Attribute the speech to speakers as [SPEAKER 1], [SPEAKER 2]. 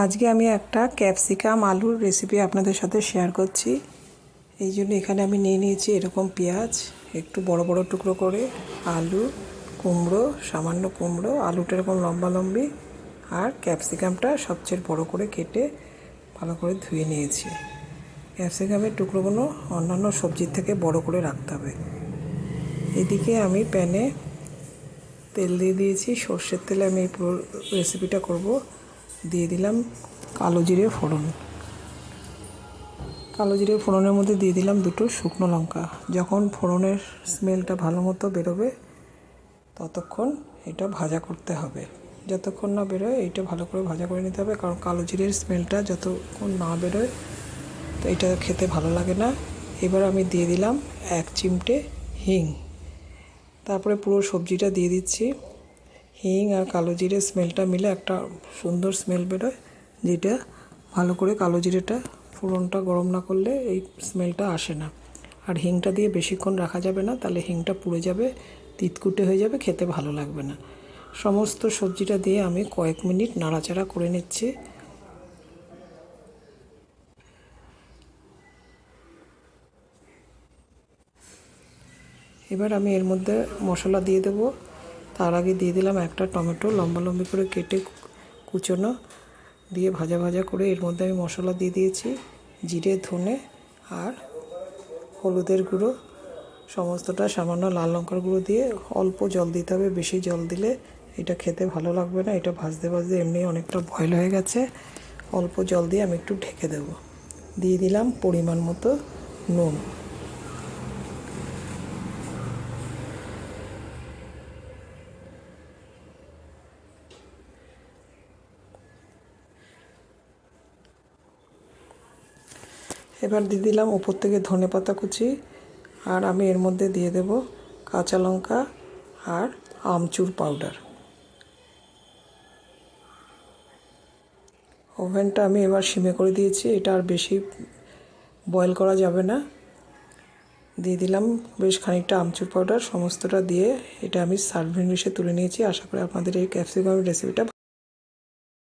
[SPEAKER 1] আজকে আমি একটা ক্যাপসিকাম আলুর রেসিপি আপনাদের সাথে শেয়ার করছি। এই জন্য এখানে আমি নিয়ে নিয়েছি এরকম পেঁয়াজ, একটু বড় বড় টুকরো করে আলু, কুমড়ো, সামান্য কুমড়ো, আলুটা এরকম লম্বা লম্বি, আর ক্যাপসিকামটা সবচেয়ে বড় করে কেটে ভালো করে ধুয়ে নিয়েছি। ক্যাপসিকামের টুকরোগুলো অন্যান্য সবজির থেকে বড় করে রাখতে হবে। এদিকে আমি প্যানে তেল দিয়ে দিয়েছি, সর্ষের তেলে আমি এই পুরো রেসিপিটা করব। দিয়ে দিলাম কালো জিরে ফোড়ন। কালো জিরে ফোড়নের মধ্যে দিয়ে দিলাম দুটো শুকনো লঙ্কা। যখন ফোড়নের স্মেলটা ভালো মতো বেরোবে, ততক্ষণ এটা ভাজা করতে হবে। যতক্ষণ না বেরোয় এইটা ভালো করে ভাজা করে নিতে হবে। কারণ কালো জিরের স্মেলটা যতক্ষণ না বেরোয়, তো এটা খেতে ভালো লাগে না। এবার আমি দিয়ে দিলাম এক চিমটে হিং। তারপরে পুরো সবজিটা দিয়ে দিচ্ছি। হিং আর কালো জিরে স্মেলটা মিলে একটা সুন্দর স্মেল বেরোয়, যেটা ভালো করে কালো জিরেটা ফোড়নটা গরম না করলে এই স্মেলটা আসে না। আর হিংটা দিয়ে বেশিক্ষণ রাখা যাবে না, তাহলে হিংটা পুড়ে যাবে, তিতকুটে হয়ে যাবে, খেতে ভালো লাগবে না। সমস্ত সবজিটা দিয়ে আমি কয়েক মিনিট নাড়াচাড়া করে নিচ্ছি। এবার আমি এর মধ্যে মশলা দিয়ে দেব। তার আগে দিয়ে দিলাম একটা টমেটো, লম্বা লম্বি করে কেটে কুচোনো, দিয়ে ভাজা ভাজা করে এর মধ্যে আমি মশলা দিয়ে দিয়েছি, জিরে, ধনে আর হলুদের গুঁড়ো। সমস্তটা সামান্য লাল লঙ্কার গুঁড়ো দিয়ে অল্প জল দিতে হবে, বেশি জল দিলে এটা খেতে ভালো লাগবে না, এটা ভাজতে ভাজতে এমনি অনেকটা বয়ল হয়ে গেছে। অল্প জল দিয়ে আমি একটু ঢেকে দেব। দিয়ে দিলাম পরিমাণ মতো নুন। এবার দিয়ে দিলাম উপর থেকে ধনে পাতা কুচি, আর আমি এর মধ্যে দিয়ে দেব কাঁচা লঙ্কা আর আমচুর পাউডার। ওভেনটা আমি এবার সিমে করে দিয়েছি, এটা আর বেশি বয়েল করা যাবে না। দিয়ে দিলাম বেশ খানিকটা আমচুর পাউডার, সমস্তটা দিয়ে এটা আমি সার্ভিং ডিশে তুলে নিয়েছি। আশা করি আপনাদের এই ক্যাপসিকামের রেসিপিটা